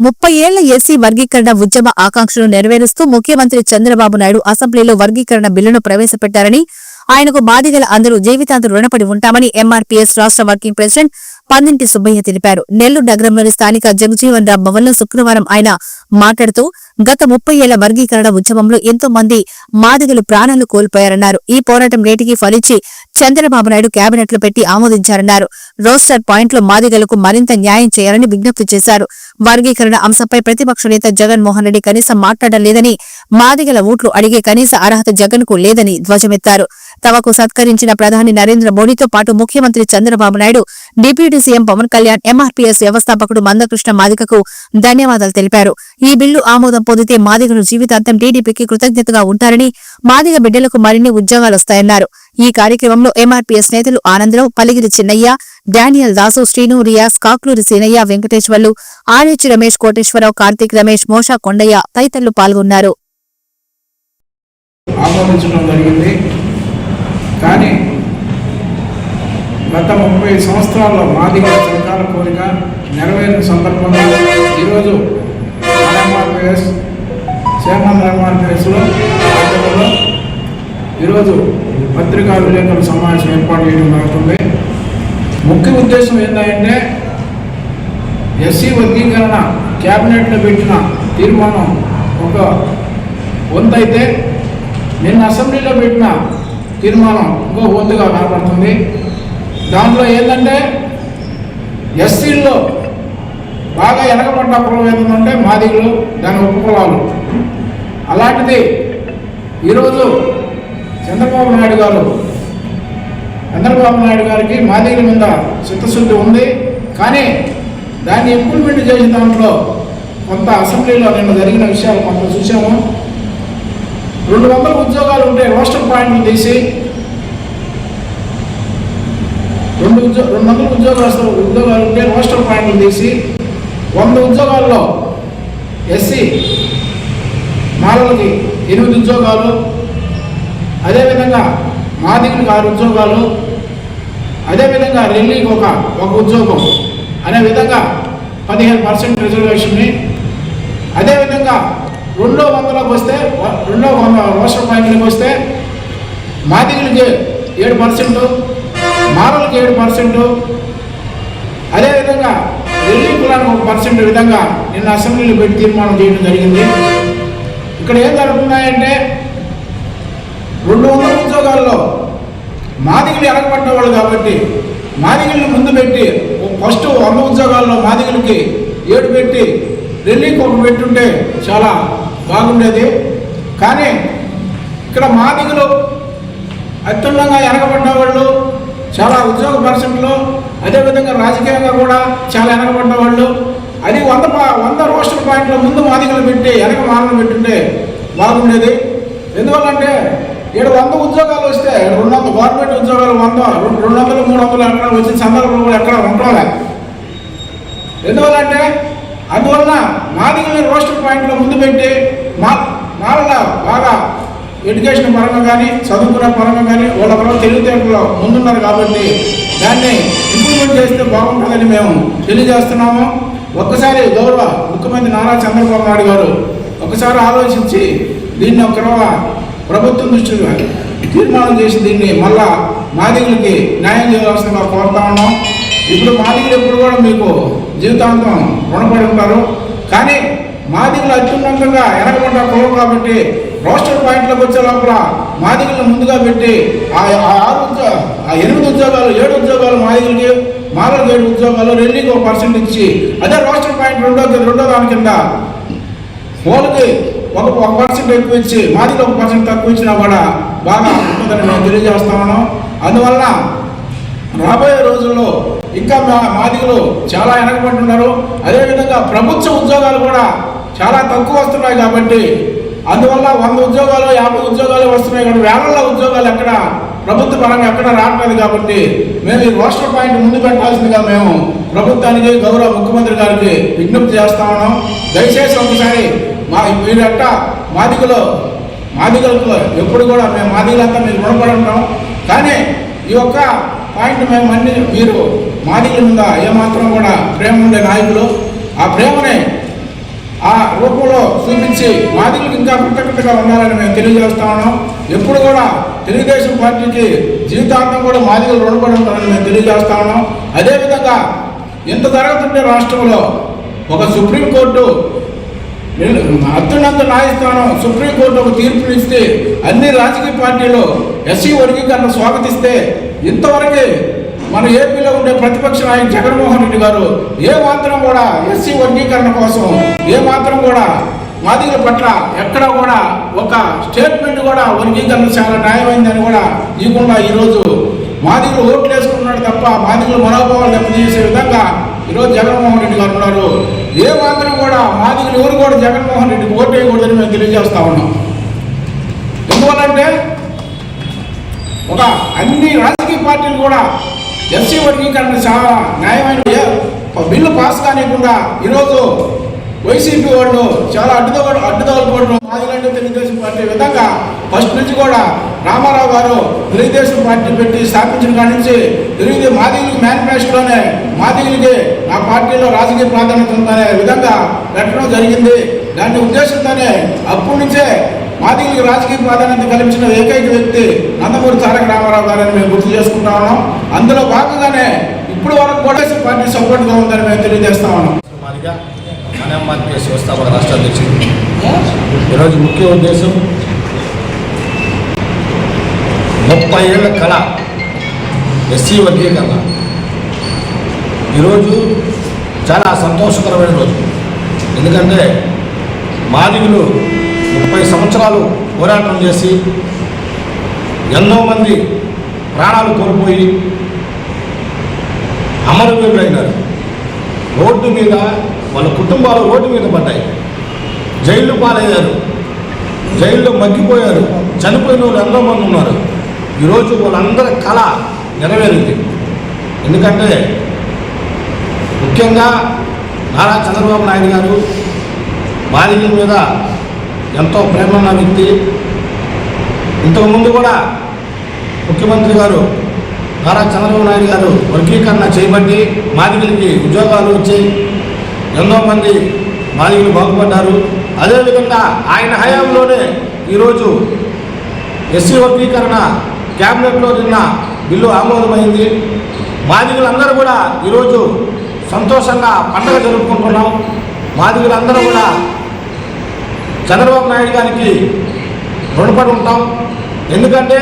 ముప్పై ఏళ్ళ ఎస్సీ వర్గీకరణ ఉద్యమ ఆకాంక్షను నెరవేరుస్తూ ముఖ్యమంత్రి చంద్రబాబు నాయుడు అసెంబ్లీలో వర్గీకరణ బిల్లును ప్రవేశపెట్టారని ఆయనకు బాధితుల అందరూ జీవితాంతం రుణపడి ఉంటామని ఎంఆర్పీఎస్ రాష్ట్ర వర్కింగ్ ప్రెసిడెంట్ పందింటి సుబ్బయ్య తెలిపారు. నెల్లూరు నగరంలోని స్థానిక జగజీవన్ రామ్ భవన్లో శుక్రవారం ఆయన మాట్లాడుతూ గత ముప్పై ఏళ్ళ వర్గీకరణ ఉద్యమంలో ఎంతో మంది మాదిగలు ప్రాణాలు కోల్పోయారన్నారు. ఈ పోరాటం నేటికి ఫలించి చంద్రబాబు నాయుడు కేబినెట్లో పెట్టి ఆమోదించారన్నారు. రోస్టర్ పాయింట్లో మాదిగలకు మరింత న్యాయం చేయాలని విజ్ఞప్తి చేశారు. వర్గీకరణ అంశంపై ప్రతిపక్ష నేత జగన్మోహన్ రెడ్డి కనీసం మాట్లాడలేదని మాదిగల ఓట్లు అడిగే కనీస అర్హత జగన్కు లేదని ధ్వజమెత్తారు. తమకు సత్కరించిన ప్రధాని నరేంద్ర మోడీతో పాటు ముఖ్యమంత్రి Chandrababu Naidu deputy CM Pawan Kalyan MRPS వ్యవస్థాపకుడు మందకృష్ణ మాదికకు ధన్యవాదాలు తెలిపారు. ఈ బిల్లు ఆమోదం పొందితే మాదిగను జీవితాంతం టీడీపీకి కృతజ్ఞతగా ఉంటారని మాదిగ బిడ్డలకు మరిన్ని ఉద్యోగాలు వస్తాయన్నారు. ఈ కార్యక్రమంలో ఎంఆర్పీఎస్ నేతలు Ananda Rao Paligiri Chinnaiah Daniel Dasu Srinu Riyaz Kakluri Seenaiah Venkateswarlu R H Ramesh Koteswara Rao Karthik Ramesh Mosha Kondaiah తదితరులు పాల్గొన్నారు. ఆమోదించడం జరిగింది. కానీ గత ముప్పై సంవత్సరాల్లో మాదిగ చట్టాల కోరిక నెరవేరిన సందర్భంగా ఈరోజు ఎంఆర్పిఎస్ సేమన్ ఆర్ఎంఆర్పిఎస్లో ఆధ్వర్యంలో ఈరోజు పత్రికా విలేకరుల సమావేశం ఏర్పాటు చేయడం జరుగుతుంది. ముఖ్య ఉద్దేశం ఏంటంటే ఎస్సీ వర్గీకరణ క్యాబినెట్లో పెట్టిన తీర్మానం ఒక వంతైతే నిన్న అసెంబ్లీలో పెట్టిన తీర్మానం ఇంకో వంతుగా కనపడుతుంది. దాంట్లో ఏంటంటే ఎస్సీల్లో బాగా వెనకబడ్డ కులం ఏంటంటే మాదిగులు దాని ఉపకులాలు. అలాంటిది ఈరోజు చంద్రబాబు నాయుడు గారు చంద్రబాబు నాయుడు గారికి మాదిగుల మీద చిత్తశుద్ధి ఉంది. కానీ దాన్ని ఇంప్లిమెంట్ చేసిన దాంట్లో కొంత అసెంబ్లీలో నిన్న జరిగిన విషయాలు కొంత చూసాము రెండు వందల ఉద్యోగాలు ఉంటే రోస్టర్ పాయింట్లు తీసి రెండు ఉద్యో రెండు వందల ఉద్యోగస్తులు ఉద్యోగాలు ఉంటే రోస్టర్ పాయింట్లు తీసి వంద ఉద్యోగాల్లో ఎస్సీ మాలలకి ఎనిమిది ఉద్యోగాలు అదేవిధంగా మాదిగులకు ఆరు ఉద్యోగాలు అదేవిధంగా రెల్లీకి ఒక ఒక ఉద్యోగం అనే విధంగా పదిహేను పర్సెంట్ రిజర్వేషన్ని అదేవిధంగా రెండో వందలోకి వస్తే రెండో వంద రోషన్ పాయింట్లకు వస్తే మాదిగులకి ఏడు పర్సెంట్ మారలకి ఏడు పర్సెంట్ అదేవిధంగా రెల్లి కులానికి ఒక పర్సెంట్ విధంగా నిన్న అసెంబ్లీలో పెట్టి తీర్మానం చేయడం జరిగింది. ఇక్కడ ఏం జరుగుతున్నాయంటే రెండు వందల ఉద్యోగాల్లో మాదిగులు ఎరగబడ్డవాళ్ళు కాబట్టి మాదిగల్ని ముందు పెట్టి ఫస్ట్ వంద ఉద్యోగాల్లో మాదిగులకి ఏడు పెట్టి ఢిల్లీకి ఒక పెట్టుంటే చాలా బాగుండేది. కానీ ఇక్కడ మాదిగలు అత్యున్నంగా వెనకబడ్డ వాళ్ళు చాలా ఉద్యోగ పర్సెంట్లు అదేవిధంగా రాజకీయంగా కూడా చాలా వెనకబడ్డ వాళ్ళు. అది వంద వంద రోస్టర్ పాయింట్ల ముందు మాదిగలు పెట్టి వెనక మాలను పెట్టుంటే బాగుండేది. ఎందువల్లంటే ఏడు వంద ఉద్యోగాలు వస్తే రెండు వందల గవర్నమెంట్ ఉద్యోగాలు వంద రెండు రెండు వందలు మూడు వందలు ఎక్కడ వచ్చిన సందర్భంలో ఎక్కడ ఉండాలి. ఎందువల్లంటే అందువలన మాదిగల్ని రోస్టర్ పాయింట్లో ముందు పెట్టి మా వాళ్ళ బాగా ఎడ్యుకేషన్ పరంగా కానీ చదువుకునే పరంగా కానీ వాళ్ళ పరంగా తెలివితేటలో ముందున్నారు కాబట్టి దాన్ని ఇంప్రూవ్మెంట్ చేస్తే బాగుంటుందని మేము తెలియజేస్తున్నాము. ఒక్కసారి గౌరవ ముఖ్యమంత్రి నారా చంద్రబాబు నాయుడు గారు ఒకసారి ఆలోచించి దీన్ని ఒక ప్రభుత్వం దృష్టిగా తీర్మానం చేసి దీన్ని మళ్ళా మాదిగులకి న్యాయం చేయవలసిందిగా కోరుతా ఉన్నాం. ఇప్పుడు మాదిగులు ఎప్పుడు కూడా మీకు జీవితాంతం రుణపడి ఉంటారు. కానీ మాదిగులు అత్యున్నతంగా వెనకబడ్డ కులం కాబట్టి రోస్టర్ పాయింట్లకు వచ్చే లోపల మాదిగులను ముందుగా పెట్టి ఆ ఆరు ఆ ఎనిమిది ఉద్యోగాలు ఏడు ఉద్యోగాలు మాదిగులకి మాలకు ఏడు ఉద్యోగాలు రెల్లీకి ఒక పర్సెంట్ ఇచ్చి అదే రోస్టర్ పాయింట్ రెండో రెండో దాని కింద హోల్కి ఒక ఒక పర్సెంట్ ఎక్కువ ఇచ్చి మాదిలో ఒక పర్సెంట్ తక్కువ ఇచ్చినా కూడా బాగా ఉంటుందని మేము తెలియజేస్తా ఉన్నాం. అందువల్ల రాబోయే రోజుల్లో ఇంకా మా మాదిగలు చాలా వెనకబడుతున్నారు అదేవిధంగా ప్రభుత్వ ఉద్యోగాలు కూడా చాలా తక్కువ వస్తున్నాయి కాబట్టి అందువల్ల వంద ఉద్యోగాలు యాభై ఉద్యోగాలు వస్తున్నాయి కానీ వేలల్లో ఉద్యోగాలు ఎక్కడ ప్రభుత్వ పరంగా ఎక్కడ రావట్లేదు కాబట్టి మేము ఈ రోస్టర్ పాయింట్ ముందు పెట్టాల్సిందిగా మేము ప్రభుత్వానికి గౌరవ ముఖ్యమంత్రి గారికి విజ్ఞప్తి చేస్తా ఉన్నాం. దయచేసి ఒకసారి మా మీరట్ట ఎట్ట మాదిగలో మాదిగలకు ఎప్పుడు కూడా మేము మాదిగలంతా మీరు రుణపడి ఉంటాం. కానీ ఈ యొక్క పాయింట్ మేము అన్ని మీరు మాదిగల మీద ఏమాత్రం కూడా ప్రేమ ఉండే నాయకులు ఆ ప్రేమని ఆ రూపంలో చూపించి మాదిగలకు ఇంకా కృతజ్ఞతగా ఉండాలని మేము తెలియజేస్తా ఉన్నాం. ఎప్పుడు కూడా తెలుగుదేశం పార్టీకి జీవితాంతం కూడా మాదిగలు రుణపడి ఉంటారని మేము తెలియజేస్తా ఉన్నాం. అదేవిధంగా ఇంత జరుగుతుంటే రాష్ట్రంలో ఒక సుప్రీంకోర్టు అత్యున్నత న్యాయస్థానం సుప్రీంకోర్టు ఒక తీర్పునిస్తే అన్ని రాజకీయ పార్టీలు ఎస్సీ వర్గీకరణ స్వాగతిస్తే ఇంతవరకే మన ఏపీలో ఉండే ప్రతిపక్ష నాయకుడు జగన్మోహన్ రెడ్డి గారు ఏ మాత్రం కూడా ఎస్సీ వర్గీకరణ కోసం ఏ మాత్రం కూడా మాదిగల పట్ల ఎక్కడ కూడా ఒక స్టేట్మెంట్ కూడా వర్గీకరణ చాలా న్యాయమైందని కూడా ఇవ్వకుండా ఈరోజు మాదిగలు ఓట్లు వేసుకున్నాడు తప్ప మాదిగల మనోభావాలు దెబ్బతీసే విధంగా ఈరోజు జగన్మోహన్ రెడ్డి గారు ఉన్నారు. ఏ మాత్రం కూడా మాదిగలు ఎవరు కూడా జగన్మోహన్ రెడ్డికి ఓటు వేయకూడదని మేము తెలియజేస్తా ఉన్నాం. ఎందువల్లంటే ఒక అన్ని రాజకీయ పార్టీలు కూడా ఎస్సీ వర్గీకరణ చాలా న్యాయమైన బిల్లు పాస్ కానివ్వకుండా ఈరోజు వైసీపీ వాళ్ళు చాలా అడ్డుదోడు అడ్డుదోలుకోవడం మాదిలంటే తెలుగుదేశం పార్టీ విధంగా ఫస్ట్ నుంచి కూడా రామారావు గారు తెలుగుదేశం పార్టీ పెట్టి స్థాపించిన కాడి నుంచి తెలుగుదేశం మాదిగులకి మేనిఫెస్టోనే మాదిగులకి నా పార్టీలో రాజకీయ ప్రాధాన్యత ఉందనే విధంగా పెట్టడం జరిగింది. దాని ఉద్దేశంతోనే అప్పటి నుంచే మాదిగలకు రాజకీయ ప్రాధాన్యత కల్పించిన ఏకైక వ్యక్తి నందమూరి తారక రామారావు గారని మేము గుర్తు చేసుకుంటా ఉన్నాం. అందులో భాగంగానే ఇప్పుడు వరకు కూడా పార్టీ సపోర్ట్గా ఉందని మేము తెలియజేస్తా ఉన్నాం. మాదిగా వ్యవస్థాపక రాష్ట్ర అధ్యక్షుడు. ఈరోజు ముఖ్య ఉద్దేశం ముప్పై ఏళ్ళ కళ ఎస్సీ వర్గీకరణ. ఈరోజు చాలా సంతోషకరమైన రోజు. ఎందుకంటే మాదిగులు ముప్పై సంవత్సరాలు పోరాటం చేసి ఎంతోమంది మంది ప్రాణాలు కోల్పోయి అమరవీరులైనారు. రోడ్డు మీద వాళ్ళ కుటుంబాలు రోడ్డు మీద పడ్డాయి. జైలు పాలయ్యారు. జైల్లో మగ్గిపోయారు. చనిపోయిన వాళ్ళు ఎంతోమంది ఉన్నారు. ఈరోజు వాళ్ళందరి కళ నెరవేరింది. ఎందుకంటే ముఖ్యంగా నారా చంద్రబాబు నాయుడు గారు బాలికల మీద ఎంతో ప్రేమ ఉన్న వ్యక్తి. ఇంతకుముందు కూడా ముఖ్యమంత్రి గారు నారా చంద్రబాబు నాయుడు గారు వర్గీకరణ చేయబట్టి మాదిగలకి ఉద్యోగాలు వచ్చాయి ఎంతో మంది మాదిగలు బాగుపడ్డారు. అదేవిధంగా ఆయన హయాంలోనే ఈరోజు ఎస్సీ వర్గీకరణ క్యాబినెట్లో నిన్న బిల్లు ఆమోదమైంది. మాదిగులందరూ కూడా ఈరోజు సంతోషంగా పండగ జరుపుకుంటున్నాం. మాదిగులందరూ కూడా చంద్రబాబు నాయుడు గారికి రుణపడి ఉంటాం. ఎందుకంటే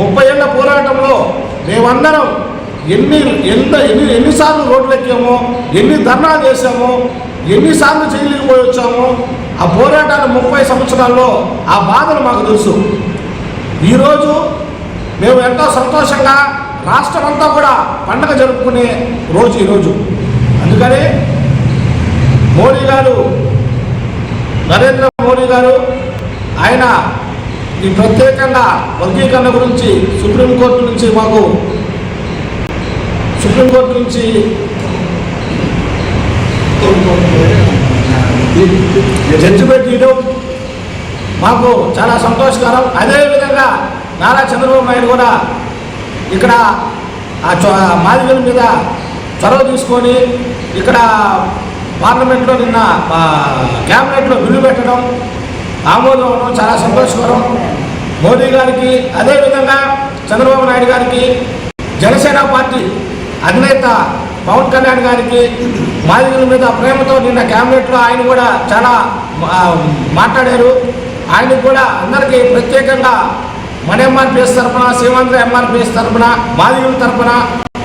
ముప్పై ఏళ్ళ పోరాటంలో మేమందరం ఎన్ని ఎంత ఎన్ని ఎన్నిసార్లు రోడ్లు ఎక్కామో ఎన్ని ధర్నాలు చేశామో ఎన్నిసార్లు జైలుకి పోయి వచ్చామో ఆ పోరాటాలు ముప్పై సంవత్సరాల్లో ఆ బాధలు మాకు తెలుసు. ఈరోజు మేము ఎంతో సంతోషంగా రాష్ట్రం అంతా కూడా పండగ జరుపుకునే రోజు ఈరోజు. అందుకని మోడీ గారు నరేంద్ర మోడీ గారు ఆయన ఈ ప్రత్యేకంగా వర్గీకరణ గురించి సుప్రీంకోర్టు నుంచి మాకు సుప్రీంకోర్టు నుంచి జడ్జిమెంట్ ఇవ్వడం మాకు చాలా సంతోషకరం. అదేవిధంగా నారా చంద్రబాబు నాయుడు కూడా ఇక్కడ ఆ మాదిగల మీద చొరవ తీసుకొని ఇక్కడ పార్లమెంట్లో నిన్న క్యాబినెట్లో బిల్లు పెట్టడం ఆమోదం అవడం చాలా సంతోషకరం. మోదీ గారికి అదేవిధంగా చంద్రబాబు నాయుడు గారికి జనసేన పార్టీ అధినేత పవన్ కళ్యాణ్ గారికి బాధితుల మీద ప్రేమతో నిన్న క్యాబినెట్లో ఆయన కూడా చాలా మాట్లాడారు. ఆయనకు కూడా అందరికీ ప్రత్యేకంగా మన ఎంఆర్పిఎస్ తరఫున సీమాంధ్ర ఎంఆర్పిఎస్ తరఫున బాధితుల తరఫున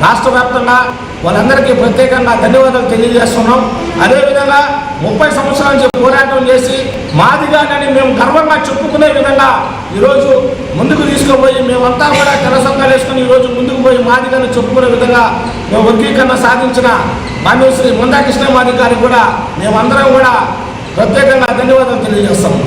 రాష్ట్ర వ్యాప్తంగా వాళ్ళందరికీ ప్రత్యేకంగా ధన్యవాదాలు తెలియజేస్తున్నాం. అదేవిధంగా ముప్పై సంవత్సరాల నుంచి పోరాటం చేసి మాదిగానని మేము గర్వంగా చెప్పుకునే విధంగా ఈరోజు ముందుకు తీసుకుపోయి మేమంతా కూడా తెరసంగా వేసుకుని ఈరోజు ముందుకు పోయి మాదిగాని చెప్పుకునే విధంగా మేము వర్గీకరణ సాధించిన మాన్యశ్రీ మందాకృష్ణ మాది గారికి కూడా మేమందరం కూడా ప్రత్యేకంగా ధన్యవాదాలు తెలియజేస్తున్నాం